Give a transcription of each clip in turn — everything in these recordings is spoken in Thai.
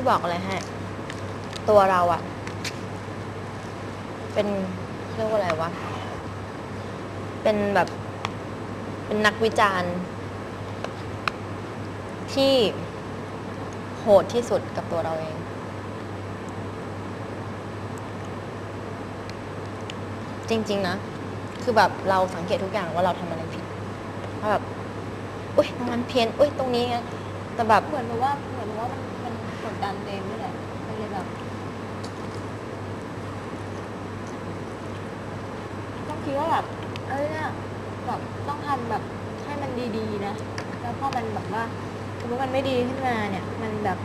พี่บอกอะไรให้ ตัวเราอะเป็นเรียกว่าอะไรวะ เป็นแบบ เป็นนักวิจารณ์ ที่โหดที่สุดกับตัวเราเอง จริง ๆ นะ คือแบบเราสังเกตทุกอย่างว่าเราทำอะไรผิดว่าแบบ อุ้ยตรงนั้นเพี้ยน อุ้ยตรงนี้ไงแต่แบบ เหมือนแบบว่าเหมือนแบบว่ามัน ดดันตัวเองนี่แหละมันเลยแบบต้องคิดว่าแบบเอ้ยเนี่ยแบบต้องทำแบบให้มันดีๆนะ แล้วพอมันแบบว่าสมมติมันไม่ดีขึ้นมาเนี่ย มันแบบ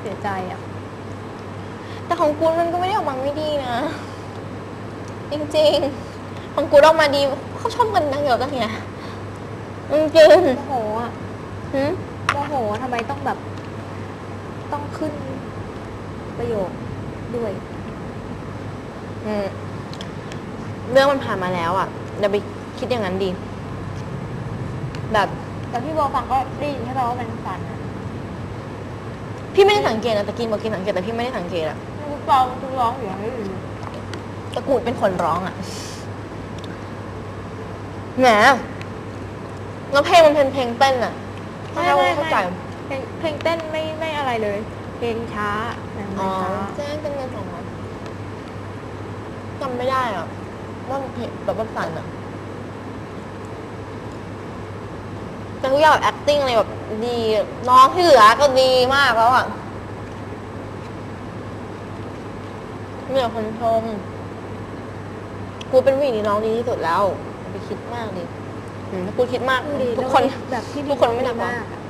เสียใจอะ แต่ของกูมันก็ไม่ได้ออกมาไม่ดีนะ จริงๆ ของกูออกมาดีเขาชอบกันนังเกี่ยวกันไงจริงโมโหอะๆหืมโมโหทำไมต้องแบบ ต้องขึ้นประโยคด้วยอืมเรื่องมันผ่านมาแล้วอะอย่าไปคิดอย่างนั้นดี แบบแต่พี่โบฟังก็ได้ยินใช่ไหมว่ามันสั่นอะพี่ไม่ได้สังเกตนะแต่กินบอกกินสังเกตแต่พี่ไม่ได้สังเกตอะทุกร้องทุกร้องอยู่อย่างนี้อยู่แต่กูเป็นคนร้องอะแหมแล้วเพลงมันเป็นเพลงเต้นอะถ้าเราเข้าใจเพลงเพลงเต้นไม่ไม่ อะไรเลย เพลงช้าเพลงอ๋อช้าแจ้งเป็นเงินสองร้อยจำไม่ได้อะว่ามันเพลงแบบว่าสั่นอะแต่ทุกอย่างแบบ acting อะไรแบบดีน้องที่เหลือก็ดีมากแล้วอะมีแต่คนชมกูเป็นผู้หญิงที่ร้องดีที่สุดแล้วอย่าไปคิดมากดิอืมถ้ากูคิดมากดูดีทุกคนแบบที่ทุกคนไม่หนักหรอมากอะ